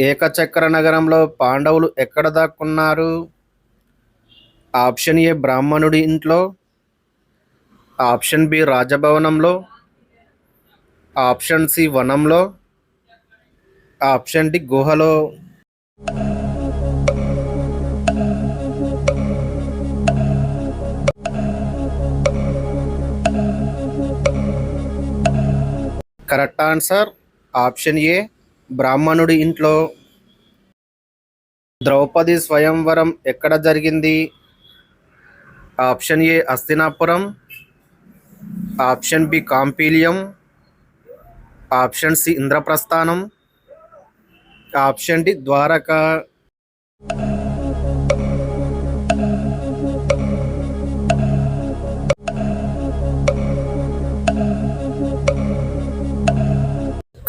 ఏకచక్ర నగరంలో పాండవులు ఎక్కడ దాక్కున్నారు? ఆప్షన్ ఏ బ్రాహ్మణుడి ఇంట్లో. ఆప్షన్ బి రాజభవనంలో. ఆప్షన్ సి వనంలో. ఆప్షన్ డి గుహలో. కరెక్ట్ ఆన్సర్ ఆప్షన్ ఏ బ్రాహ్మణుడి ఇంట్లో. ద్రౌపది స్వయంవరం ఎక్కడ జరిగింది? Option A Astinapuram option B Kampiliyam option C Indraprasthanam option D Dwaraka.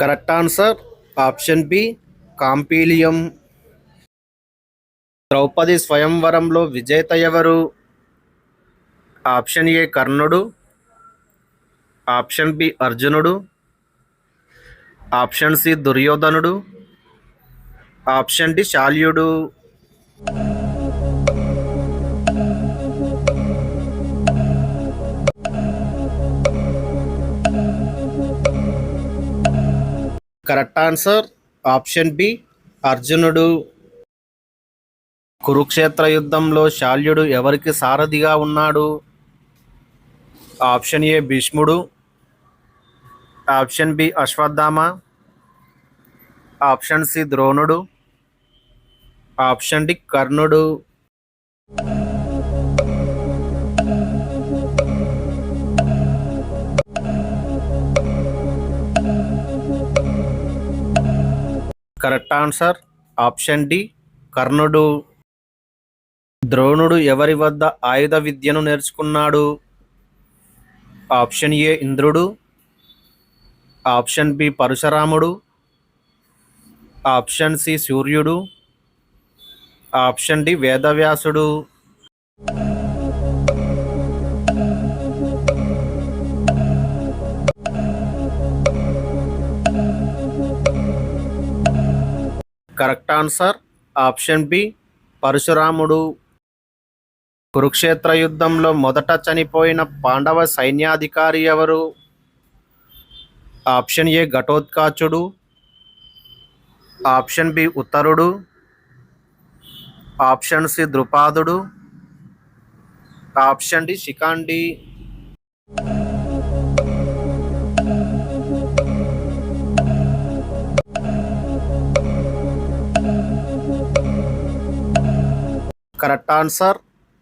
Correct answer option B Kampiliyam. Draupadi స్వయంవరంలో విజేత ఎవరు ఆప్షన్ ఏ కర్ణుడు ఆప్షన్ బి అర్జునుడు ఆప్షన్ సి దుర్యోధనుడు ఆప్షన్ డి శాల్యుడు. కరెక్ట్ ఆన్సర్ ఆప్షన్ బి అర్జునుడు. కురుక్షేత్ర యుద్ధంలో శాల్యుడు ఎవరికి సారథిగా ఉన్నాడు? ఆప్షన్ ఏ భీష్ముడు. Option B Ashwatthama. Option C ద్రోణుడు. ఆప్షన్ డి కర్ణుడు. కరెక్ట్ ఆన్సర్ ఆప్షన్ డి కర్ణుడు. ద్రోణుడు ఎవరి వద్ద ఆయుధ విద్యను నేర్చుకున్నాడు? ఆప్షన్ ఏ ఇంద్రుడు. ఆప్షన్ బి పరశురాముడు. ఆప్షన్ సి సూర్యుడు. ఆప్షన్ డి వేదవ్యాసుడు. కరెక్ట్ ఆన్సర్ ఆప్షన్ బి పరశురాముడు. కురుక్షేత్ర యుద్ధంలో మొదట చనిపోయిన పాండవ సైన్యాధికారి ఎవరు? ఆప్షన్ ఏ ఘటోత్కాచుడు. ఆప్షన్ బి ఉత్తరుడు. Option C ద్రుపాదుడు. Option D Shikhandi. Correct answer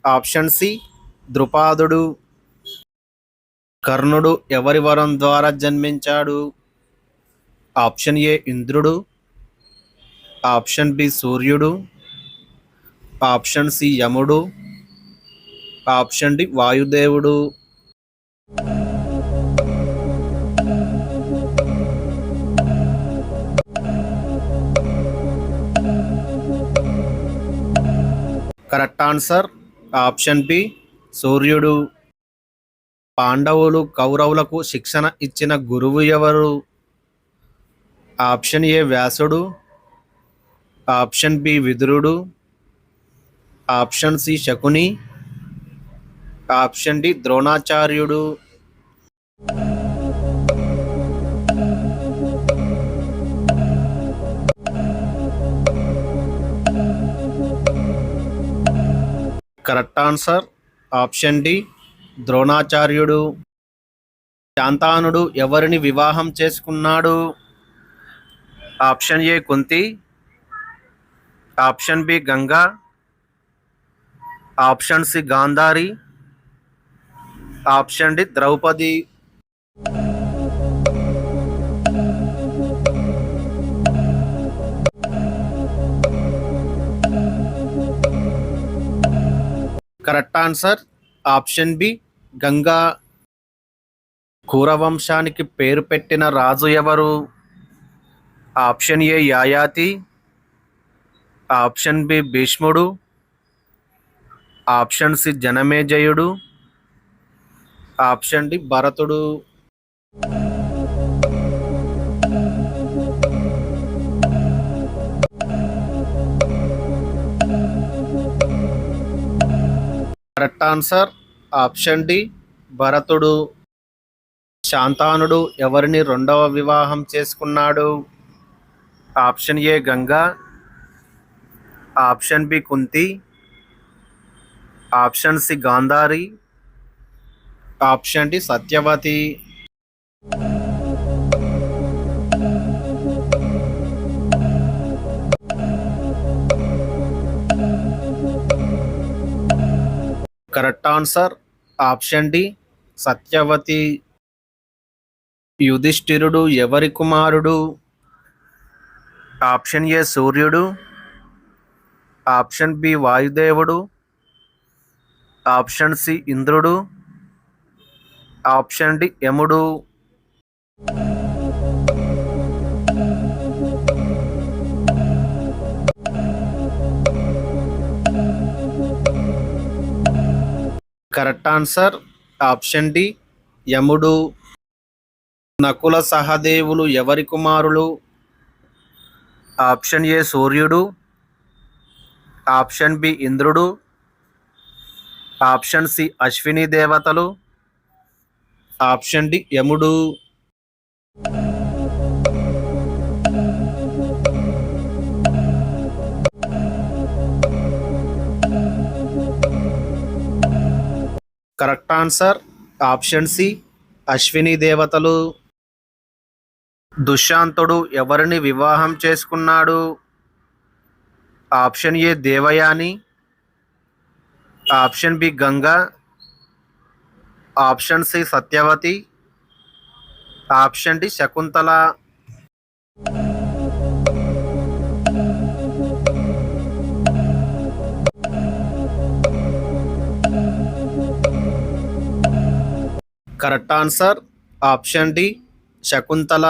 option C ద్రుపాదుడు. కర్ణుడు ఎవరి వరం ద్వారా జన్మించాడు? ఆప్షన్ ఏ ఇంద్రుడు. ఆప్షన్ బి సూర్యుడు. ఆప్షన్ సి యముడు. ఆప్షన్ డి వాయుదేవుడు. కరెక్ట్ ఆన్సర్ ఆప్షన్ బి సూర్యుడు. పాండవులు కౌరవులకు శిక్షణ ఇచ్చిన గురువు ఎవరు? ఆప్షన్ ఏ వ్యాసుడు. ఆప్షన్ బి విదురుడు. Option C Shakuni. Option D ద్రోణాచార్యుడు. Correct answer. ఆప్షన్ డి ద్రోణాచార్యుడు. శాంతానుడు ఎవరిని వివాహం చేసుకున్నాడు? Option A Kunti. Option B Ganga. Option C Gandhari. Option D Draupadi. Correct answer. Option B Ganga కూరవంశానికి పేరు పెట్టిన రాజు ఎవరు? Option A Yayati. Option B భీష్ముడు. ఆప్షన్ సి జనమేజయుడు. ఆప్షన్ డి భరతుడు. Correct answer. ఆప్షన్ డి భరతుడు. శాంతానుడు ఎవరిని రెండవ వివాహం చేసుకున్నాడు? Option A Ganga. Option B Kunti. Option C Gandhari. Option D Satyavati. Correct answer. Option D Satyavati. యుధిష్ఠిరుడు ఎవరి కుమారుడు? ఆప్షన్ ఏ సూర్యుడు. ఆప్షన్ బి వాయుదేవుడు. ఆప్షన్ సి ఇంద్రుడు. ఆప్షన్ డి యముడు. Correct answer. ఆప్షన్ డి యముడు. నకుల సహదేవులు ఎవరి కుమారులు? ఆప్షన్ ఏ సూర్యుడు. ఆప్షన్ బి ఇంద్రుడు. ఆప్షన్ సి అశ్విని దేవతలు. ఆప్షన్ డి యముడు. Correct answer. Option C Ashwini దేవతలు. దుష్శాంతుడు ఎవరిని వివాహం చేసుకున్నాడు? Option A Devayani. Option B Ganga. Option C Satyavati. Option D Shakuntala. Correct answer option D Shakuntala.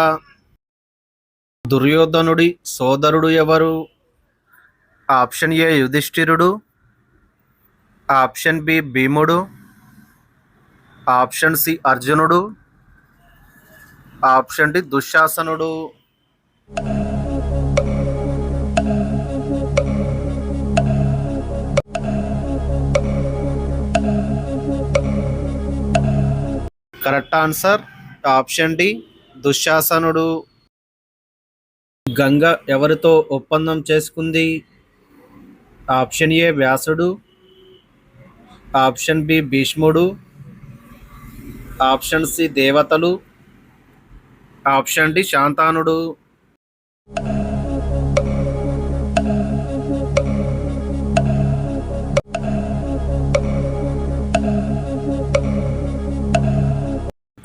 దుర్యోధనుడి సోదరుడు ఎవరు? ఆప్షన్ ఏ యుధిష్ఠిరుడు. ఆప్షన్ బి భీముడు. ఆప్షన్ సి అర్జునుడు. ఆప్షన్ డి దుశ్శాసనుడు. Correct answer. ఆప్షన్ డి దుశ్శాసనుడు. గంగ ఎవరితో ఒప్పందం చేసుకుంది? ఆప్షన్ ఏ వ్యాసుడు. ఆప్షన్ బి భీష్ముడు. ఆప్షన్ సి దేవతలు. Option D శాంతానుడు.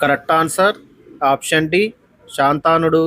Correct answer. Option D శాంతానుడు.